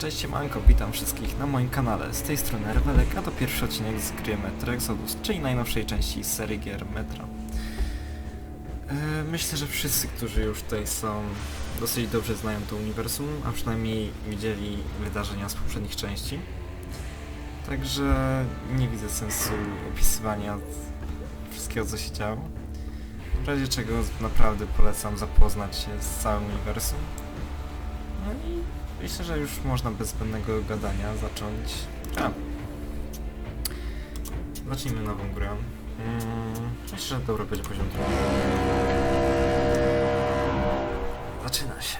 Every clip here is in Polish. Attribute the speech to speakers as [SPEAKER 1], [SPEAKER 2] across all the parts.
[SPEAKER 1] Cześć Manko, witam wszystkich na moim kanale. Z tej strony Rewelek, a to pierwszy odcinek z gry Metro Exodus, czyli najnowszej części serii gier Metro. E, Myślę, że wszyscy, którzy już tutaj są, dosyć dobrze znają to uniwersum, a przynajmniej widzieli wydarzenia z poprzednich części. Także nie widzę sensu opisywania wszystkiego, co się działo. W razie czego naprawdę polecam zapoznać się z całym uniwersum. Myślę, że już można bez zbędnego gadania zacząć. A. Zacznijmy nową grę. Mm, myślę, że dobry będzie poziom drugi. Zaczyna się.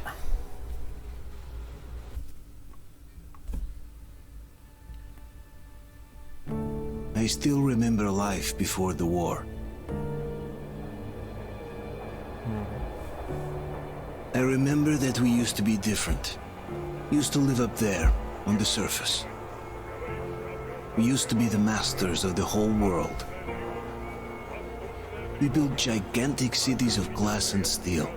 [SPEAKER 2] I still remember life before the war. I remember that we used to be different. Used to live up there, on the surface. We used to be the masters of the whole world. We built gigantic cities of glass and steel.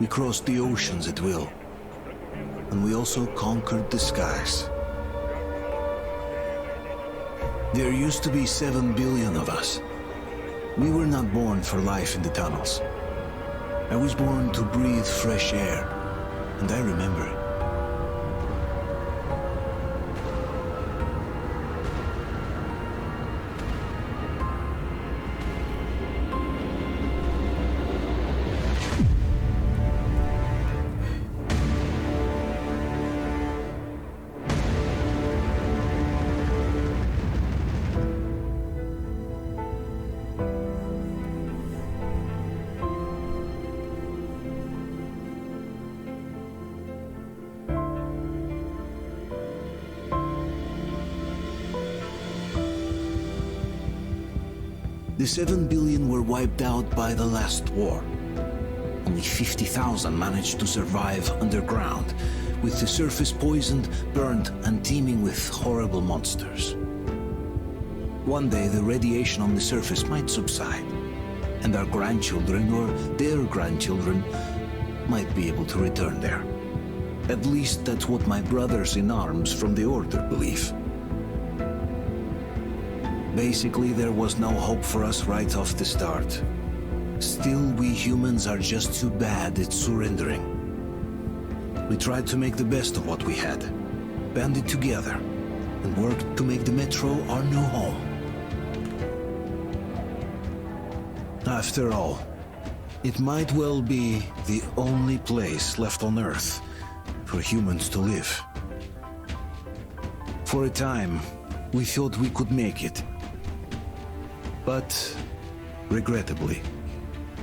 [SPEAKER 2] We crossed the oceans at will. And we also conquered the skies. There used to be seven billion of us. We were not born for life in the tunnels. I was born to breathe fresh air, and I remember The seven billion were wiped out by the last war. Only 50,000 managed to survive underground, with the surface poisoned, burned, and teeming with horrible monsters. One day the radiation on the surface might subside, and our grandchildren or their grandchildren might be able to return there. At least that's what my brothers in arms from the Order believe. Basically, there was no hope for us right off the start. Still, we humans are just too bad at surrendering. We tried to make the best of what we had, banded together, and worked to make the Metro our new home. After all, it might well be the only place left on Earth for humans to live. For a time, we thought we could make it. But, regrettably,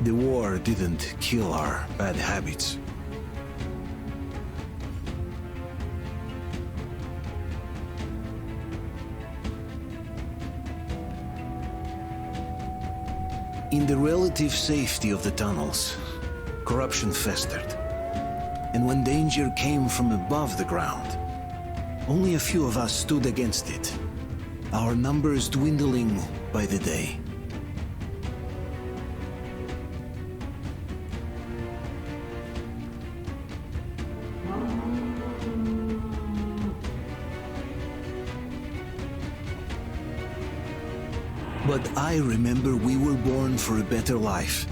[SPEAKER 2] the war didn't kill our bad habits. In the relative safety of the tunnels, corruption festered. And when danger came from above the ground, only a few of us stood against it, our numbers dwindling by the day. But I remember we were born for a better life.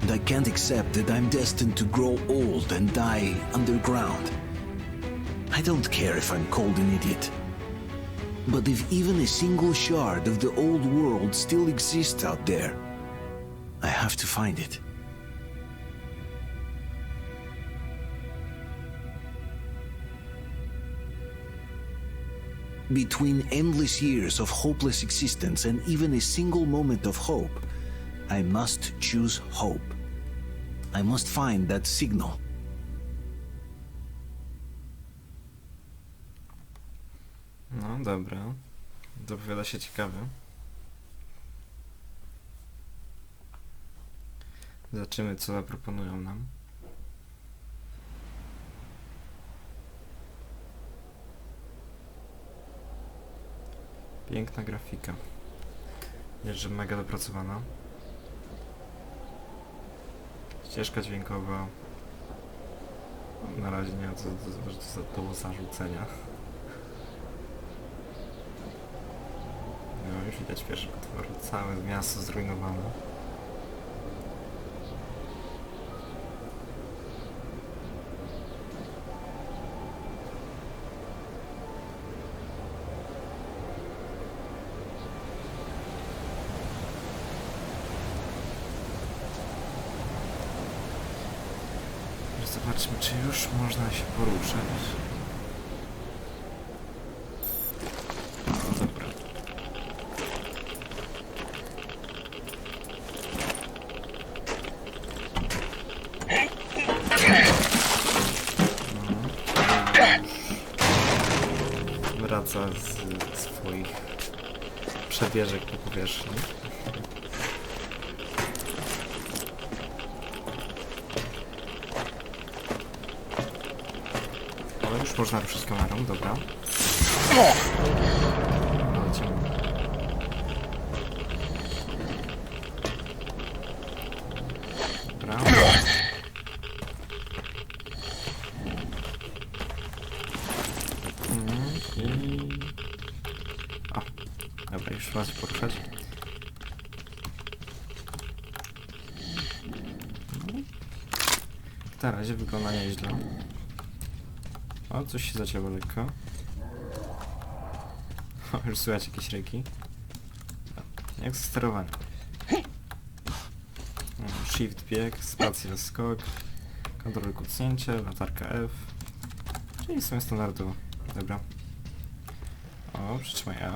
[SPEAKER 2] And I can't accept that I'm destined to grow old and die underground. I don't care if I'm called an idiot. But if even a single shard of the old world still exists out there, I have to find it. Between endless years of hopeless existence and even a single moment of hope, I must choose hope. I must find that signal.
[SPEAKER 1] Dobra. Zapowiada się ciekawy. Zobaczymy, co zaproponują nam. Piękna grafika. Jest, że mega dopracowana. Ścieżka dźwiękowa. Na razie nie ma co, co, co, co do zarzucenia. Już widać pierwszy potwór. Całe miasto zrujnowane. Zobaczmy, czy już można się poruszać. Przebieżek po powierzchni. Ale już można ruszyć kamerą, dobra. Lecimy. Dobra. Mhm, I... O, dobra, już raz poruszać. No. Na razie wygląda nieźle. O, coś się zacięło lekko. O, już słychać jakieś ryki. Jak sterowanie. O, Shift bieg, spacja skok, kontrol kucnięcie, latarka F. Czyli są standardowo. Dobra. O, przytrzymaj A.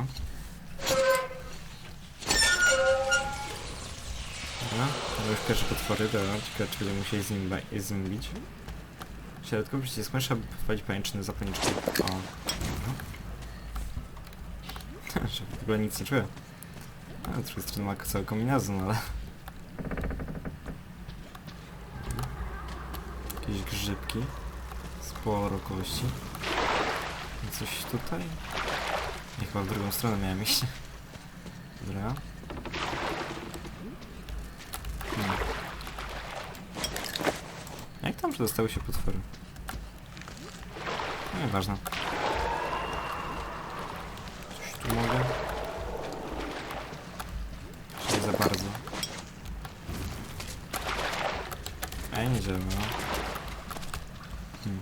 [SPEAKER 1] Dobra, to już pierwsze potwory, dobra, ciekawe czy będziemy musieli z nim, z nim bić. Środkowy przycisk myszy, aby wprowadzić pajęczyny zapalniczki. O. Dobra. Że w ogóle nic nie czuję. A z drugiej strony ma cały kombinezon, ale... Jakieś grzybki. Sporo kości. Coś tutaj? Nie, chyba w drugą stronę miałem iść. Dobra. Hmm. Tam przedostały się potwory? No nieważne. Coś tu mogę? Czy nie za bardzo? Ej, nie działa. Hmm.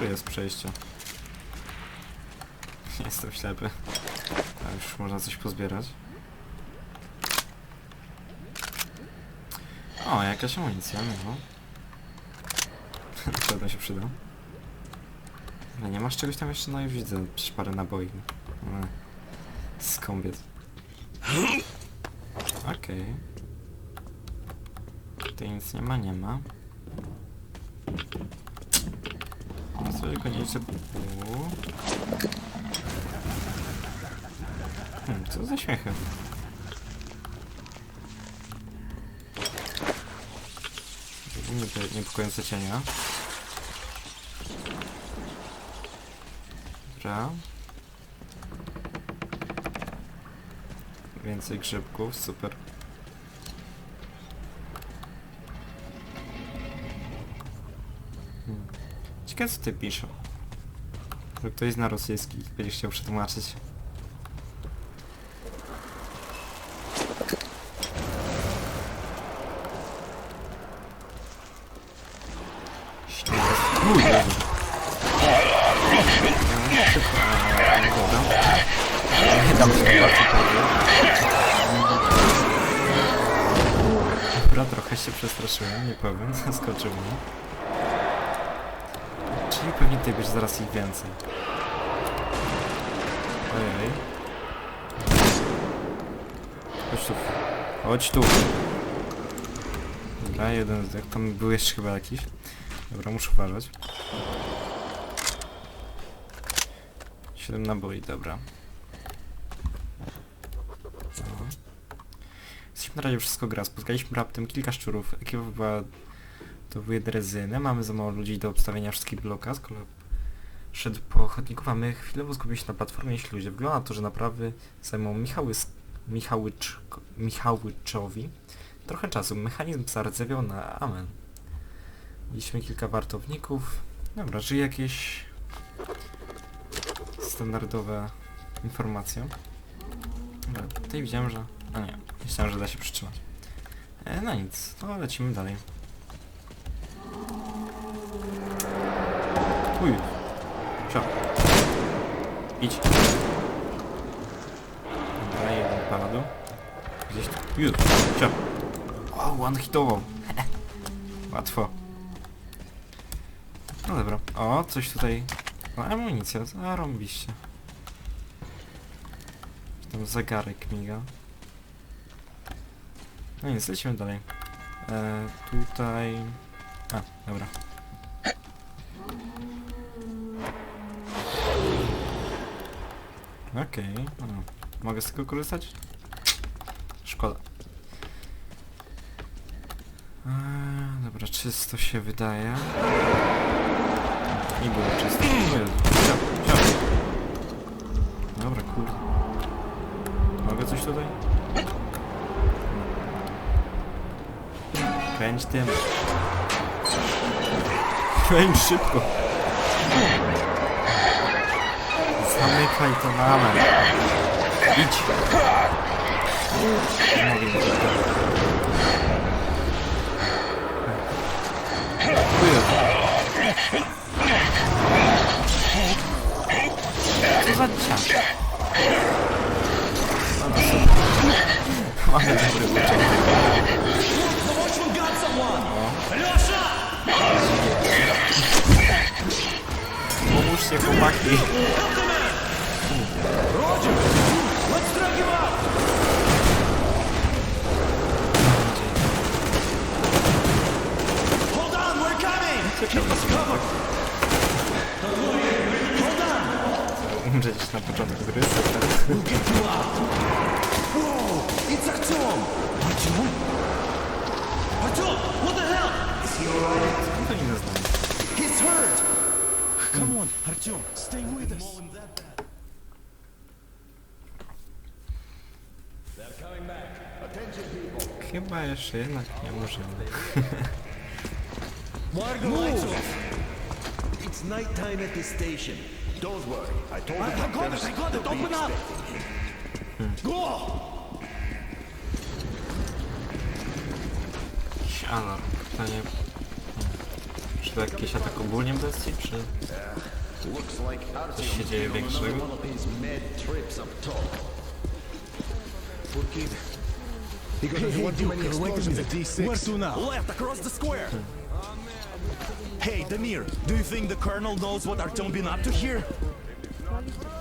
[SPEAKER 1] A, jest przejście. Jestem ślepy. A już można coś pozbierać. O, jakaś amunicja, no. Na pewno się przyda. Ale nie masz czegoś tam jeszcze? No już widzę, przecież parę naboi. Ale... Skąbiec. Okej. Tutaj nic nie ma, nie ma. No co, tylko nie. Uuu. Hmm, co za śmiechy? Niepokojące cienia. Dobra. Więcej grzybków, super. Hmm. Ciekawe co ty piszą. Ktoś zna rosyjski będzie chciał przetłumaczyć. Tutaj będzie zaraz ich więcej. Ojej. Chodź tu. Chodź tu. Dobra, jeden zdech. Tam był jeszcze chyba jakiś. Dobra, muszę uważać. 7 naboi, dobra. No. Jesteśmy na razie wszystko gra. Spotkaliśmy raptem kilka szczurów. Ekipa była to były drezyny. Mamy za mało ludzi do obstawienia wszystkich bloka. Z kolei szedł po chodników, a my chwilowo skupiliśmy się na platformie jeśli ludzie. Wygląda to, że naprawy zajmą Michały, Michałycz, Michałyczowi. trochę czasu. Mechanizm zardzewiał na amen. Mieliśmy kilka wartowników. Dobra, czy jakieś standardowe informacje? Dobra, tutaj widziałem, że... A nie, myślałem, że da się przytrzymać. E, no nic, to lecimy dalej. Uj. Cio. Idź. Dobra, jeden padł. Gdzieś tu. Już. Cio. O, one hitował. Łatwo. No dobra. O, coś tutaj. O, amunicja. Zarąbiście. Tam zegarek miga. No nic, lecimy dalej. E, tutaj... A, dobra. Okej. Mogę z tego korzystać? Szkoda. Eee, dobra, czysto się wydaje. Nie było czysto. Dobra, kurde. Mogę coś tutaj? Kręć tym. Kręć szybko. Zamykaj to namę. Idź. Nie mogę nic. Co za super. Mamy dobry początek. Pomóżcie chłopaki.
[SPEAKER 3] Hold on, we're coming!
[SPEAKER 1] Keep us covered! Umrzeć na początku gry, super.
[SPEAKER 3] It's Artyom! Artyom? Artyom, what the hell?
[SPEAKER 1] To nie znam.
[SPEAKER 3] He's hurt! Come on, Artyom, stay with us.
[SPEAKER 1] Chyba jeszcze jednak nie możemy.
[SPEAKER 3] Margo, lights off! It's nighttime at the station.
[SPEAKER 4] Don't worry. I told
[SPEAKER 3] I, I got it, I got it, open up! Go!
[SPEAKER 1] Jakiś alarm. Pytanie... hmm, Czy to jakiś atak ogólnie bestii, czy coś się dzieje większego?
[SPEAKER 4] One of his med trips up top. Because
[SPEAKER 5] Hey,
[SPEAKER 4] there's
[SPEAKER 5] hey,
[SPEAKER 4] one too many
[SPEAKER 5] Duke, wait a
[SPEAKER 4] explosions
[SPEAKER 5] minute.
[SPEAKER 4] at D6.
[SPEAKER 5] Where to now?
[SPEAKER 3] Left, across the square! Hey, Damir, do you think the colonel knows what Artyom been up to here?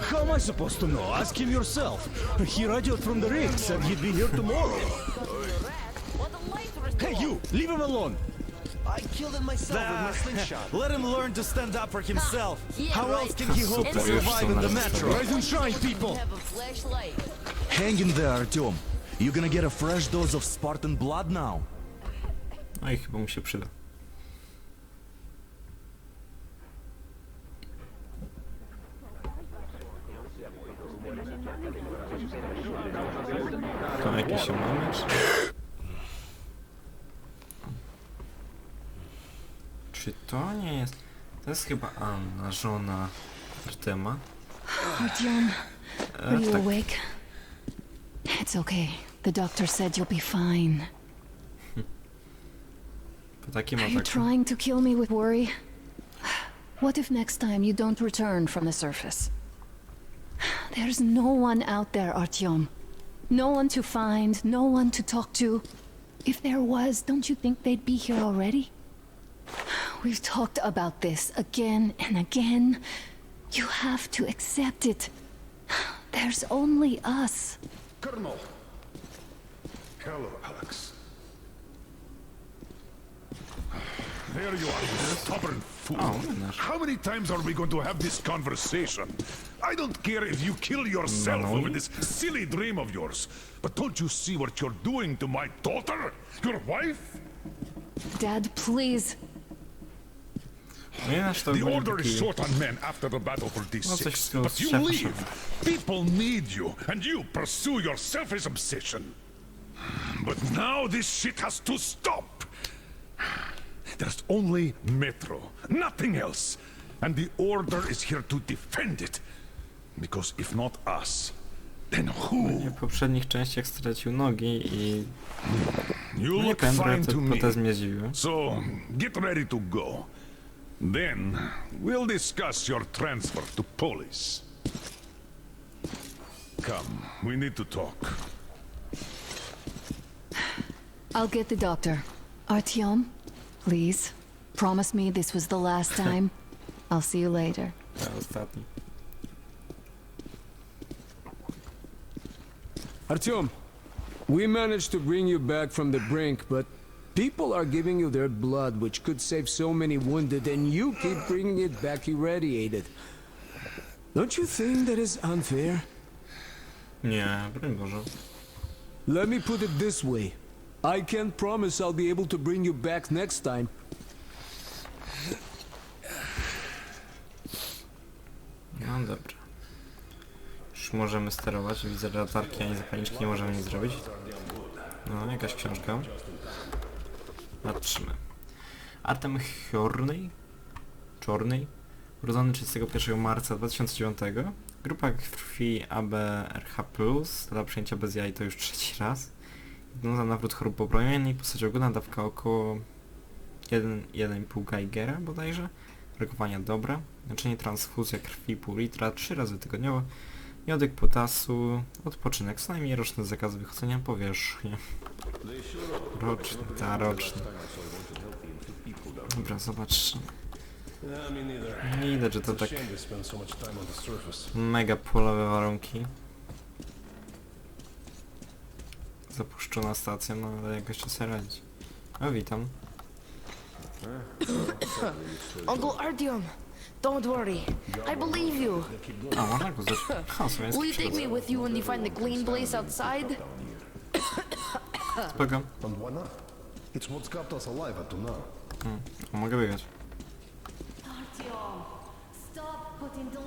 [SPEAKER 5] How am I supposed to know? Ask him yourself. He radioed from the rig, said he'd be here tomorrow. Hey, you! Leave him alone!
[SPEAKER 3] I killed him myself with my slingshot. Let him learn to stand up for himself.
[SPEAKER 6] Yeah,
[SPEAKER 3] How
[SPEAKER 6] right.
[SPEAKER 3] else can he hope to survive in the
[SPEAKER 1] na
[SPEAKER 3] metro?
[SPEAKER 5] Rise and shine, people!
[SPEAKER 3] Hang in there, Artyom. You're gonna get a fresh dose of Spartan blood now.
[SPEAKER 1] No i chyba mu się przyda. To jakiś mamy, czy... Czy to nie jest... To jest chyba Anna, żona Artema.
[SPEAKER 7] Artyom, are
[SPEAKER 1] E,
[SPEAKER 7] you
[SPEAKER 1] tak,
[SPEAKER 7] awake? It's okay. The doctor said you'll be fine. Are you trying to kill me with worry? What if next time you don't return from the surface? There's no one out there, Artyom. No one to find, no one to talk to. If there was, don't you think they'd be here already? We've talked about this again and again. You have to accept it. There's only us.
[SPEAKER 4] Colonel. Hello, Alex.
[SPEAKER 8] There you are, you stubborn fool.
[SPEAKER 1] Oh.
[SPEAKER 8] How many times are we going to have this conversation? I don't care if you kill yourself
[SPEAKER 1] No.
[SPEAKER 8] over this silly dream of yours, but don't you see what you're doing to my daughter? Your wife?
[SPEAKER 7] Dad, please.
[SPEAKER 1] No i to
[SPEAKER 8] The order is short on men after the battle for
[SPEAKER 1] No,
[SPEAKER 8] D6,
[SPEAKER 1] tu
[SPEAKER 8] but you leave. People need you, and you pursue your selfish obsession. But now this shit has to stop! There's only Metro, nothing else. And the Order is here to defend it. Because if not us, then who?
[SPEAKER 1] W poprzednich częściach stracił nogi i
[SPEAKER 8] You look fine to me.
[SPEAKER 1] protezy mnie zdziwiły.
[SPEAKER 8] So, get ready to go. Then, we'll discuss your transfer to police. Come, we need to talk.
[SPEAKER 7] I'll get the doctor. Artyom, please, promise me this was the last time. I'll see you later.
[SPEAKER 1] Ja ostatni.
[SPEAKER 6] Artyom, we managed to bring you back from the brink, but people are giving you their blood, which could save so many wounded, and you keep bringing it back irradiated. Don't you think that is unfair?
[SPEAKER 1] Nie, broń Boże.
[SPEAKER 6] Let me put it this way. I can't promise I'll be able to bring you back next time.
[SPEAKER 1] No dobra. Już możemy sterować. Widzę, że latarki ani zapalniczki nie możemy nic zrobić. No, jakaś książka. Patrzymy. Artem Chornej? Czornej? Urodzony 31 marca 2009. Grupa krwi ABRH+, dla przyjęcia bez jaj to już trzeci raz. Za nawrót chorób popromiennej, postać ogólna dawka około 1,5 Geigera bodajże. Rokowania dobra. Leczenie transfuzja krwi pół litra, 3 razy tygodniowo. Miodek potasu, odpoczynek, co najmniej roczny zakaz wychodzenia na powierzchnię. Roczny, ta roczny. Dobra, zobaczmy. Nie widać, że to tak mega polowe warunki. Zapuszczona stacja, no ale jakoś trzeba sobie radzić. O, witam.
[SPEAKER 9] Uncle Artyom, don't worry. I believe you.
[SPEAKER 1] A, można go zdać. Ha, sobie
[SPEAKER 9] Will you take me with you when you find the clean place outside?
[SPEAKER 1] Spoko.
[SPEAKER 4] And why not? It's what's kept us alive up to now.
[SPEAKER 1] O, mogę biegać.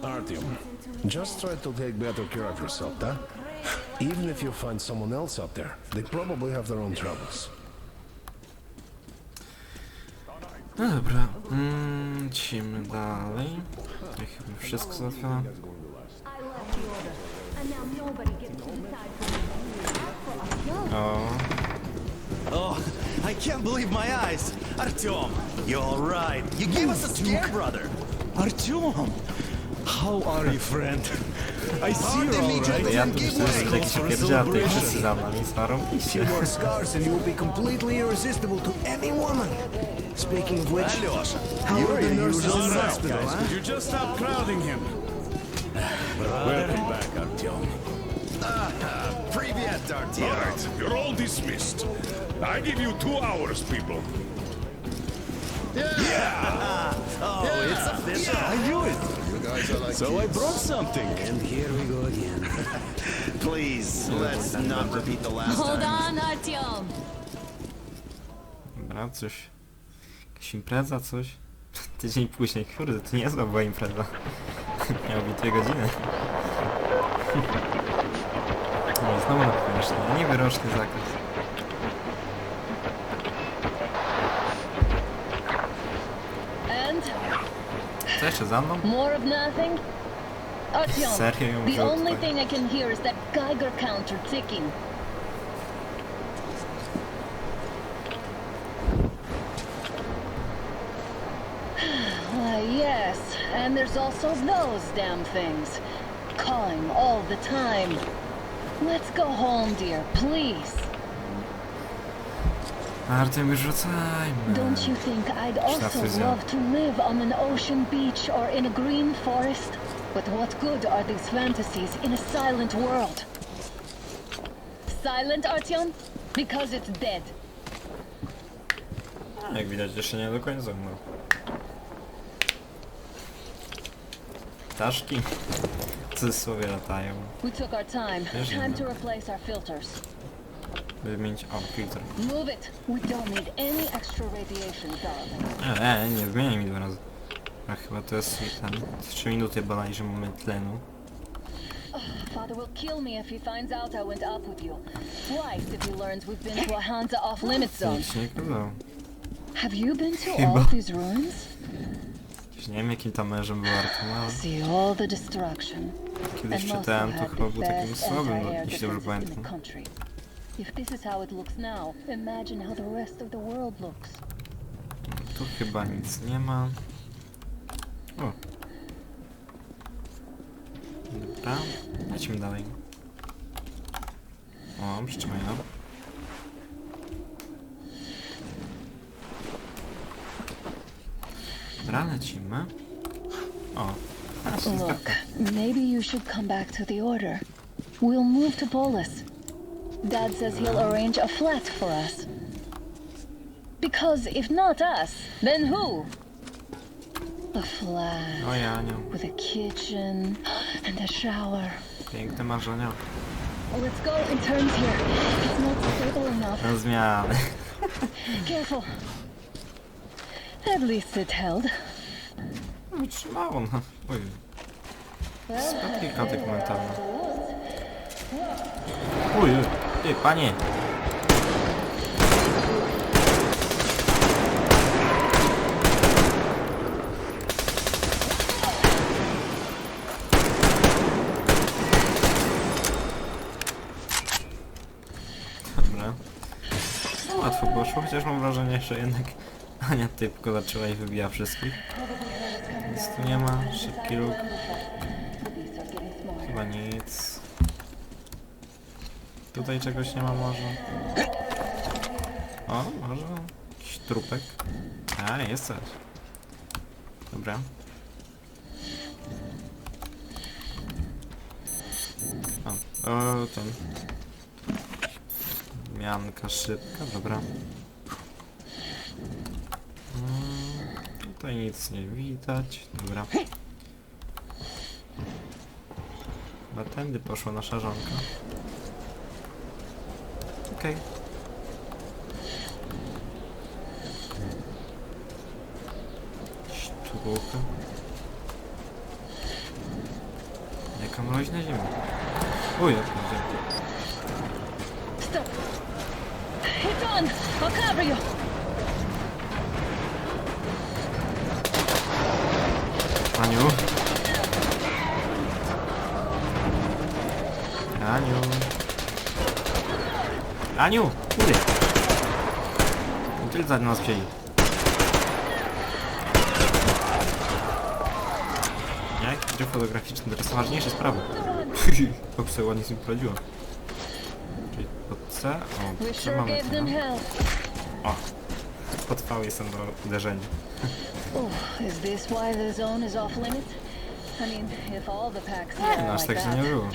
[SPEAKER 10] Artyom, just try to take better care of yourself, да? Even if you find someone else out there, they probably have their own troubles.
[SPEAKER 1] No dobra, mm, lecimy dalej. Ja chyba wszystko załatwione. O,
[SPEAKER 3] Oh, I can't believe my eyes. Artyom, you're all right. You gave us a scare, brother.
[SPEAKER 5] Artyom! How are you, friend? I see you're all right.
[SPEAKER 1] ja tu myślę, że jakiś pierdziaty wszyscy za nami starą.
[SPEAKER 2] Few more scars and you will be completely irresistible to any woman. Speaking of which,
[SPEAKER 3] Alyosha,
[SPEAKER 2] how are
[SPEAKER 3] you're
[SPEAKER 2] the
[SPEAKER 3] a
[SPEAKER 2] nurses
[SPEAKER 3] usual
[SPEAKER 2] in the
[SPEAKER 3] suspect.
[SPEAKER 2] hospital, huh?
[SPEAKER 5] You just stop crowding him.
[SPEAKER 10] Welcome back, Artyom.
[SPEAKER 3] Привет,
[SPEAKER 8] All
[SPEAKER 3] Artyom.
[SPEAKER 8] right, you're all dismissed. I give you two hours, people.
[SPEAKER 3] Oh, it's official.
[SPEAKER 5] I knew it.
[SPEAKER 4] You guys are like
[SPEAKER 5] So I brought something.
[SPEAKER 2] And here we go again.
[SPEAKER 3] Please, let's not repeat the last
[SPEAKER 7] Hold
[SPEAKER 3] time.
[SPEAKER 7] on, Artyom.
[SPEAKER 1] Dobra, coś. Jakaś impreza, coś. Tydzień później, kurde, to niezła była impreza. Miał być dwie godziny. No, znowu na powierzchni. Niewyroczny zakaz.
[SPEAKER 7] And
[SPEAKER 1] Co jeszcze za mną?
[SPEAKER 7] more of nothing? Artyom,
[SPEAKER 1] Serio ją
[SPEAKER 7] the
[SPEAKER 1] wziął
[SPEAKER 7] only
[SPEAKER 1] tutaj?
[SPEAKER 7] thing I can hear is that Geiger counter ticking. And there's also those damn things. Calling all the time. Let's go home, dear, please.
[SPEAKER 1] Artem, już wracajmy.
[SPEAKER 7] Don't you think I'd also love to live on an ocean beach or in a green forest? But what good are these fantasies in a silent world? Silent, Artyom? Because it's dead.
[SPEAKER 1] Jak widać, jeszcze nie do końca umrł. Ptaszki w cudzysłowie latają.
[SPEAKER 7] We took our time.
[SPEAKER 1] Yes,
[SPEAKER 7] Time to replace our filters.
[SPEAKER 1] Wymienić... O, filtr.
[SPEAKER 7] Move it. We don't need any extra radiation, darling.
[SPEAKER 1] E, e, nie, wymieniaj mi dwa razy. A chyba to jest ten... 3 minuty bodajże mamy tlenu.
[SPEAKER 7] Oh, father will kill me if he finds out I went up with you. Twice if he learns we've been to a Hansa off-limits zone.
[SPEAKER 1] Nic się nie kazał.
[SPEAKER 7] Have you been to
[SPEAKER 1] Chyba.
[SPEAKER 7] all these ruins?
[SPEAKER 1] Nie wiem jakim tam mężem był Artem, ale kiedyś czytałem, to chyba był takim słabym, no, jeśli dobrze pamiętam. Tu chyba nic nie ma. O. Dobra, lecimy dalej. O, przytrzymaj no. O,
[SPEAKER 7] Look, maybe you should come back to the Order. We'll move to Polis. Dad says he'll ah. arrange a flat for us. Because if not us, then who? A flat
[SPEAKER 1] O Janiu,
[SPEAKER 7] with a kitchen and a shower.
[SPEAKER 1] piękne marzenia.
[SPEAKER 7] Let's go in turns here. It's not stable enough.
[SPEAKER 1] Na zmiany.
[SPEAKER 7] Careful. At least it held.
[SPEAKER 1] Wytrzymało, no. Oj, dokumentalna. Uj, ty, panie! Dobra. No, łatwo poszło, chociaż mam wrażenie, że jednak Ania typko zaczęła i wybija wszystkich. Nic tu nie ma, szybki róg. Chyba nic. Tutaj czegoś nie ma może. O, może jakiś trupek. A, jest coś. Dobra. O, o ten. Mianka szybka, dobra. Mm, Tutaj nic nie widać, dobra. Chyba tędy poszła nasza żonka. Okej. Sztuka. Jaka mroźna ziemia. Uj, jak będzie.
[SPEAKER 7] Stop. It's on. I'll cover you.
[SPEAKER 1] Aniu. Aniu. Aniu! Kurde! Tyle za nas wzięli. Jak? Gry fotograficzne to są ważniejsze sprawy. Chłop sobie ładnie z nim poradziła. Czyli pod C? O,
[SPEAKER 7] We
[SPEAKER 1] pod C
[SPEAKER 7] sure
[SPEAKER 1] mamy no.
[SPEAKER 7] hell.
[SPEAKER 1] O! Pod V jestem do uderzenia.
[SPEAKER 7] Is this why the zone is off limits? I mean, if all the packs here
[SPEAKER 1] no
[SPEAKER 7] are
[SPEAKER 1] aż
[SPEAKER 7] like
[SPEAKER 1] tak,
[SPEAKER 7] that.
[SPEAKER 1] nie było.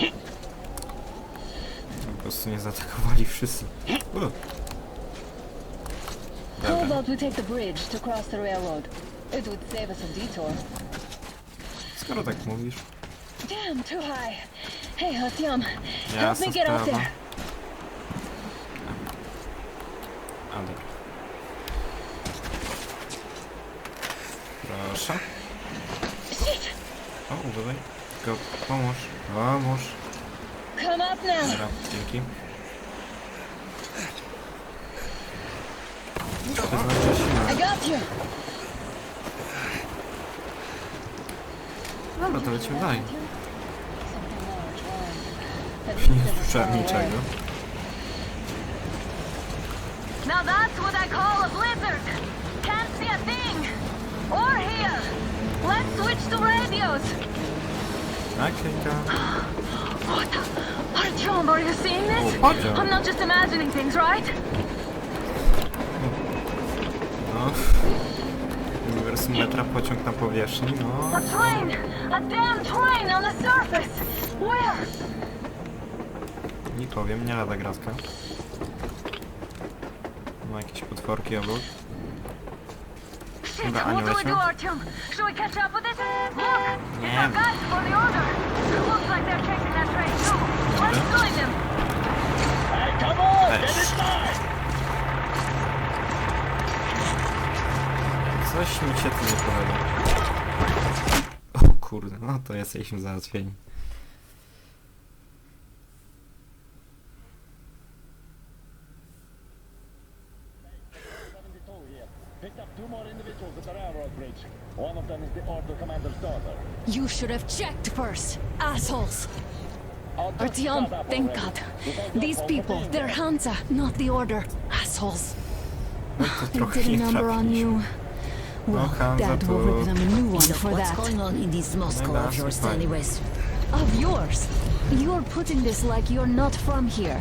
[SPEAKER 1] Po prostu nie zaatakowali wszyscy. U.
[SPEAKER 7] How
[SPEAKER 1] Dobra.
[SPEAKER 7] about we take the bridge to cross the railroad? It would save us a detour.
[SPEAKER 1] Skoro tak mówisz.
[SPEAKER 7] Damn, too high. Hey, Artyom, help
[SPEAKER 1] Jasna
[SPEAKER 7] me get out
[SPEAKER 1] sprawa.
[SPEAKER 7] there.
[SPEAKER 1] A, dobra. Proszę.
[SPEAKER 7] Shit!
[SPEAKER 1] O, uważaj. Tylko pomóż. Pomóż.
[SPEAKER 7] Come up now.
[SPEAKER 1] Dobra, dzięki. Wyznaczę siłę. Dobra, to lecimy dalej. Nie słyszałem niczego.
[SPEAKER 9] Now that's what I call a blizzard. Can't see a thing. Or hear. Let's switch to radios.
[SPEAKER 1] Tak, Kinka.
[SPEAKER 9] What? Artyom, are you seeing this?
[SPEAKER 1] O, Artyom.
[SPEAKER 9] I'm not just imagining things, right?
[SPEAKER 1] No. Uniwersum metra, pociąg na powierzchni, no.
[SPEAKER 9] A train! A damn train on the surface! Where?
[SPEAKER 1] Nie powiem, nie lada gratka. Ma jakieś potworki obok.
[SPEAKER 9] Shit,
[SPEAKER 1] Dobra,
[SPEAKER 9] what
[SPEAKER 1] Aniu,
[SPEAKER 9] do we do,
[SPEAKER 1] lecimy?
[SPEAKER 9] Artyom? Should we catch up with this? Look! It's
[SPEAKER 1] Nie.
[SPEAKER 9] our guys for the order! Looks like they're chasing that train too! Let's join them!
[SPEAKER 1] Cześć. Coś mi się tu nie podoba. O kurde, no to jesteśmy załatwieni.
[SPEAKER 7] Should have checked first, assholes! Artyom, thank God. These people, they're Hansa, not the Order. Assholes.
[SPEAKER 1] No
[SPEAKER 7] They did a number on you. Well,
[SPEAKER 1] Hansa
[SPEAKER 7] Dad will
[SPEAKER 1] to-
[SPEAKER 7] rip them a new one for
[SPEAKER 11] What's
[SPEAKER 7] that.
[SPEAKER 11] going on in this Moscow of yours
[SPEAKER 1] fine.
[SPEAKER 11] anyways?
[SPEAKER 7] Of yours. You're putting this like you're not from here.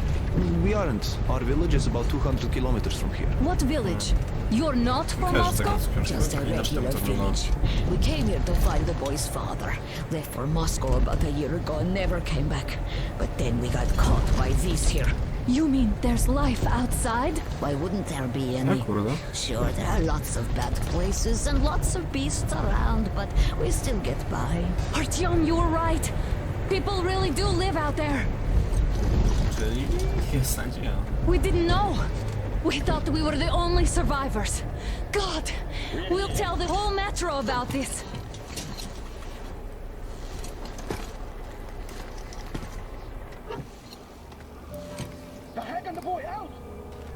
[SPEAKER 12] We aren't. Our village is about 200 kilometers from here.
[SPEAKER 7] What village? You're not from Moscow?
[SPEAKER 11] Just a regular village. We came here to find the boy's father. Left for Moscow about a year ago and never came back. But then we got caught by these here.
[SPEAKER 7] You mean there's life outside?
[SPEAKER 11] Why wouldn't there be any? Sure, there are lots of bad places and lots of beasts around, but we still get by.
[SPEAKER 7] Artyom, you're right. People really do live out there.
[SPEAKER 1] Czyli jest nadzieja.
[SPEAKER 7] We didn't know. We thought we were the only survivors. God, we'll tell the whole metro about this. The heck and the boy out!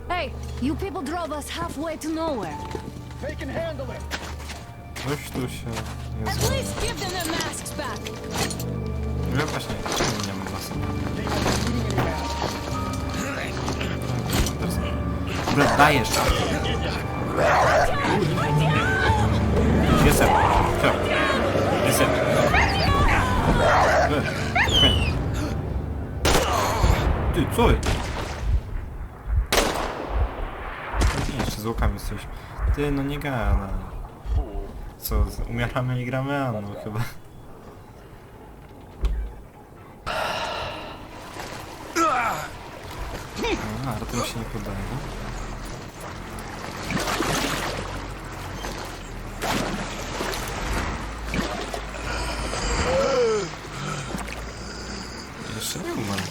[SPEAKER 7] Hey, you people drove us halfway to nowhere.
[SPEAKER 1] Coś tu się nie
[SPEAKER 7] At least give them their masks back.
[SPEAKER 1] Ja właśnie, czemu nie mam masy? Dobra, dajesz. Jestem. Co? Jestem. Ty, co? Jeszcze z łukami coś. Ty, no nie gada. Co, umieramy i gramy? No chyba. A, Artem się nie podaje. no. Jeszcze nie umarł.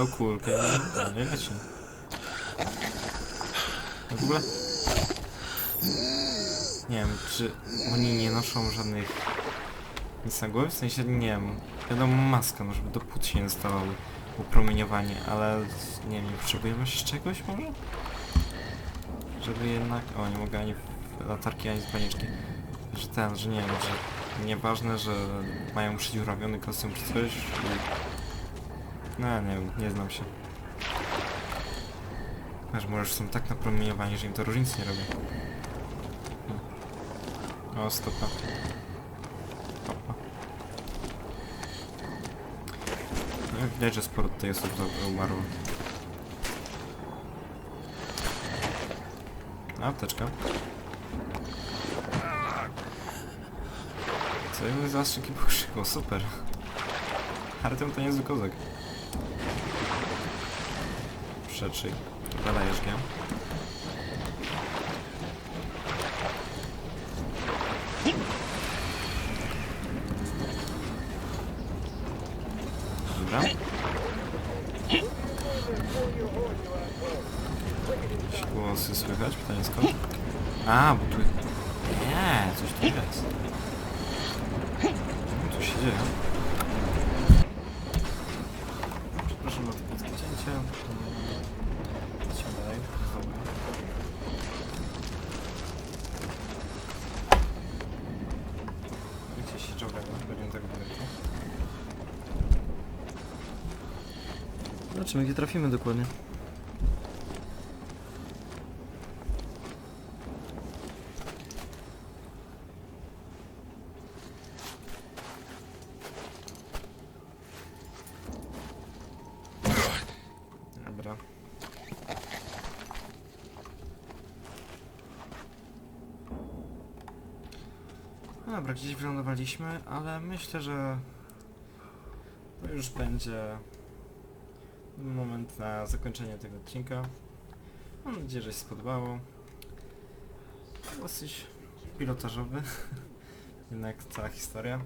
[SPEAKER 1] Dostał kulkę i nie leci. W ogóle... Nie wiem, czy oni nie noszą żadnych nic na głowie? W sensie, nie wiem, wiadomo maska, no żeby do płód się nie dostawały ale nie wiem, nie potrzebujemy jeszcze czegoś może? Żeby jednak... O, nie mogę ani latarki, ani zapalniczki. Że ten, że nie wiem, że nieważne, że mają przedziurawiony kostium czy coś. No, nie wiem, nie znam się. Aż może już są tak napromieniowani, że im to różnicy nie robi. Hmm. O, stopa. Opa. No, widać, że sporo tutaj osób za- umarło. Apteczka. Co zastrzyk i pokrzyku, super. Artem to niezły kozak. Badajesz go. Dobra. Jakieś głosy słychać? Pytanie skąd? A, bo tu... Nie, coś tu jest. Co tu się dzieje? Przepraszam za to krótkie cięcie. Idźmy dalej. Dobra. Gdzie się czołga, no? Pewnie tego budynku. Zobaczymy, gdzie trafimy dokładnie. Dobra. No dobra, gdzieś wylądowaliśmy, ale myślę, że to już będzie moment na zakończenie tego odcinka. Mam nadzieję, że się spodobało. Dosyć pilotażowy. Jednak cała historia.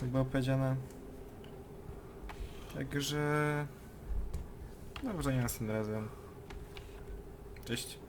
[SPEAKER 1] Tak było powiedziane. Także... Do zobaczenia następnym razem. Cześć.